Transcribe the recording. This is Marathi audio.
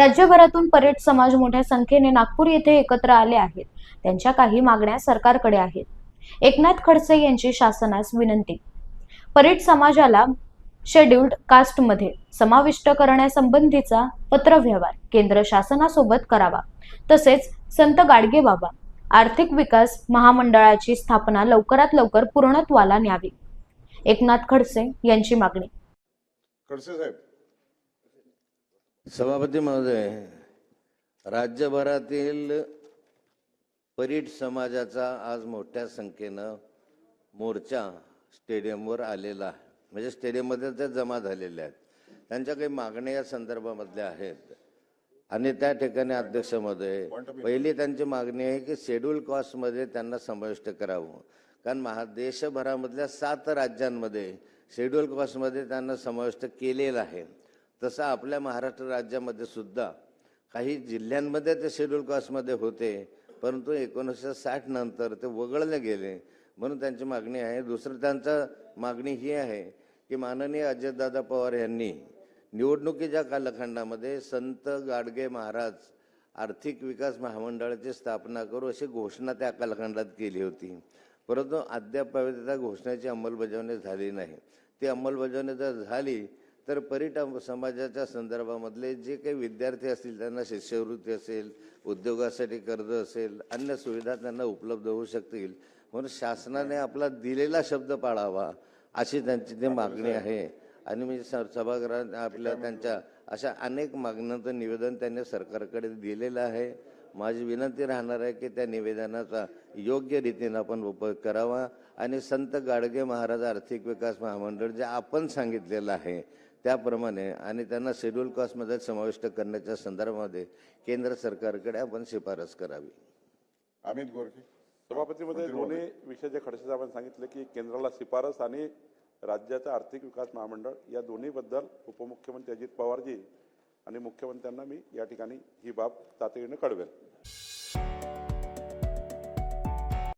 राज्यभरातून परेड समाज मोठ्या संख्येने नागपूर येथे एकत्र आले आहेत. त्यांच्या काही मागण्या सरकारकडे आहेत. एकनाथ खडसे यांची शासनास विनंती. परेड समाजाला शेड्युल्ड कास्टमध्ये समाविष्ट करण्यासंबंधीचा पत्रव्यवहार केंद्र शासनासोबत करावा. तसेच संत गाडगे बाबा आर्थिक विकास महामंडळाची स्थापना लवकरात लवकर पूर्णत्वाला न्यावी. एकनाथ खडसे यांची मागणी. खडसे साहेब. सभापती महोदय राज्यभरातील परीट समाजाचा आज मोठ्या संख्येनं मोर्चा स्टेडियमवर आलेला आहे. म्हणजे स्टेडियममध्ये ते जमा झालेले आहेत. त्यांच्या काही मागण्या या संदर्भामधल्या आहेत. आणि त्या ठिकाणी अध्यक्ष महोदय पहिली त्यांची मागणी आहे की शेड्यूल कॉस्टमध्ये त्यांना समाविष्ट करावं. कारण महा देशभरामधल्या सात राज्यांमध्ये शेड्यूल कॉस्टमध्ये त्यांना समाविष्ट केलेलं आहे. तसं आपल्या महाराष्ट्र राज्यामध्ये सुद्धा काही जिल्ह्यांमध्ये ते शेड्यूल कास्टमध्ये होते परंतु एकोणीसशे साठ नंतर ते वगळले गेले. म्हणून त्यांची मागणी आहे. दुसरं त्यांचं मागणी ही आहे की माननीय अजितदादा पवार यांनी निवडणुकीच्या कालखंडामध्ये संत गाडगे महाराज आर्थिक विकास महामंडळाची स्थापना करू अशी घोषणा त्या कालखंडात केली होती. परंतु अद्याप त्या घोषणेची अंमलबजावणी झाली नाही. ती अंमलबजावणी जर झाली तर पर्यटन समाजाच्या संदर्भामधले जे काही विद्यार्थी असतील त्यांना शिष्यवृत्ती असेल उद्योगासाठी कर्ज असेल अन्य सुविधा त्यांना उपलब्ध होऊ शकतील. म्हणून शासनाने आपला दिलेला शब्द पाळावा अशी त्यांची ती मागणी आहे. आणि मी स- सभागृहात आपल्या त्यांच्या अशा अनेक मागण्यांचं निवेदन त्यांनी सरकारकडे दिलेलं आहे. माझी विनंती राहणार आहे की त्या निवेदनाचा योग्य रीतीनं आपण उपयोग करावा. आणि संत गाडगे महाराज आर्थिक विकास महामंडळ जे आपण सांगितलेलं आहे त्याप्रमाणे आणि त्यांना शेड्यूल कास्टमध्ये समाविष्ट करण्याच्या संदर्भामध्ये केंद्र सरकारकडे आपण शिफारस करावी. अमित गोरखे. सभापतीमध्ये दोन्ही विषय जे खडसे साहेबांनी सांगितले की केंद्राला शिफारस आणि राज्याचा आर्थिक विकास महामंडळ या दोन्हीबद्दल उपमुख्यमंत्री अजित पवारजी आणि मुख्यमंत्र्यांना मी या ठिकाणी ही बाब तातडीनं कळवेल.